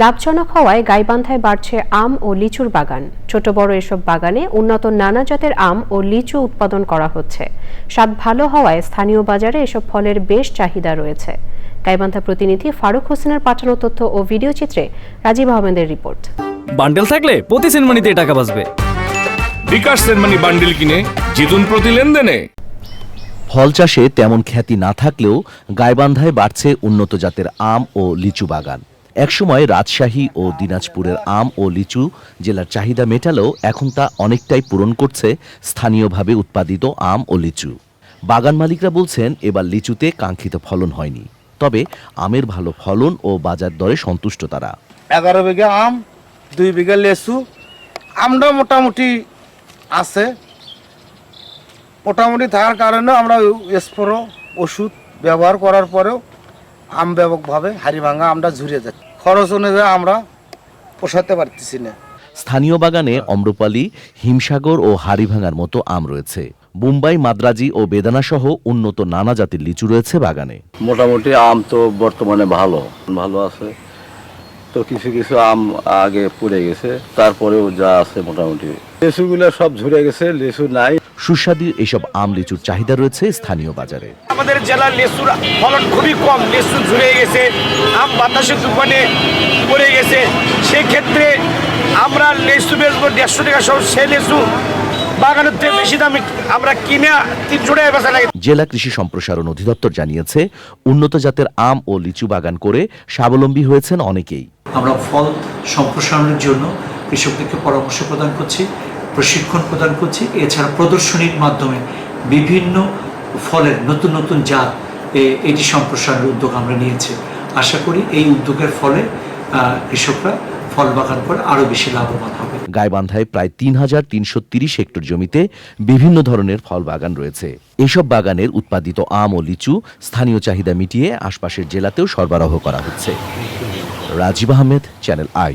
লাভজনক হওয়ায় গাইবান্ধায় বাড়ছে আম ও লিচুর বাগান। ছোট বড় এসব বাগানে উন্নত নানা জাতের আম ও লিচু উৎপাদন করা হচ্ছে। স্বাদ ভালো হওয়ায় স্থানীয় বাজারে এসব ফলের বেশ চাহিদা রয়েছে। গাইবান্ধা প্রতিনিধি ফারুক হোসেনের পাঠানো তথ্য ও ভিডিও চিত্রে রাজীব আহমেদের রিপোর্ট। বান্ডেল থাকলে প্রতি সেনমানিতে টাকা বাঁচবে। বিকাশ সেনমানি বান্ডিল কিনে জিতুন প্রতি লেনদেনে। ফল চাষে তেমন খ্যাতি না থাকলেও গাইবান্ধায় বাড়ছে উন্নত জাতের আম ও লিচু বাগান। একসময় রাজশাহী ও দিনাজপুরের আম ও লিচু জেলার চাহিদা মেটালেও এখন তা অনেকটাই পূরণ করছে স্থানীয়ভাবে উৎপাদিত আম ও লিচু। বাগান মালিকরা বলছেন, এবার লিচুতে কাঙ্ক্ষিত ফলন হয়নি। তবে আমের ভালো ফলন ও বাজার দরে সন্তুষ্ট তারা। এগারো বিঘা আম, দুই বিঘা লেচু আমটা মোটামুটি আছে। মোটামুটি থাকার কারণে আমরা স্প্রো ওষুধ ব্যবহার করার পরেও আম ব্যাপকভাবে হাড়ি ভাঙা আমরা ঝুরিয়ে যাচ্ছি খরচ অনুযায়ী আমরা পোষাতে পারতেছি না। স্থানীয় বাগানে অম্রপালি হিমসাগর ও হাড়িভাঙার মতো আম রয়েছে। মুম্বাই মাদ্রাজি ও বেদানা সহ উন্নত নানা জাতের লিচু রয়েছে বাগানে। মোটামুটি আম তো বর্তমানে ভালো ভালো আছে। তো কিছু কিছু আম আগে পড়ে গেছে তারপরেও যা আছে মোটামুটি। লিচুগুলো সব ঝরে গেছে লিচু নাই। সুস্বাদু এসব আম লিচুর চাহিদা রয়েছে স্থানীয় বাজারে। আমাদের জেলার লেচুর ফলন খুবই কম লেচু ঝুলে গেছে আম বাতাসের দোকানে পড়ে গেছে। সেক্ষেত্রে আমরা লেচু বেচবো দেড়শো টাকা সহ সে লেচু বাগানের থেকে বেশি দামে আমরা কিনে তিনশো টাকা বেচা লাগে। জেলা কৃষি সম্প্রসারণ অধিদপ্তর জানিয়েছে উন্নত জাতের আম ও লিচু বাগান করে স্বাবলম্বী হয়েছেন অনেকেই। আমরা ফল সম্প্রসারণের জন্য কৃষকদেরকে পরামর্শ প্রদান করছি। প্রশিক্ষণ প্রদান করছি। এছাড়া প্রদর্শনীর মাধ্যমে বিভিন্ন ফলের নতুন নতুন জাত এটি সম্প্রসারণের উদ্যোগ আমরা নিয়েছি। আশা করি এই উদ্যোগের ফলে কৃষকরা ফল বাগান করে আরও বেশি লাভবান হবে। গাইবান্ধায় প্রায় তিন হাজার তিনশো তিরিশ হেক্টর জমিতে বিভিন্ন ধরনের ফল বাগান রয়েছে। এসব বাগানের উৎপাদিত আম ও লিচু স্থানীয় চাহিদা মিটিয়ে আশপাশের জেলাতেও সরবরাহ করা হচ্ছে। রাজীব আহমেদ, চ্যানেল আই।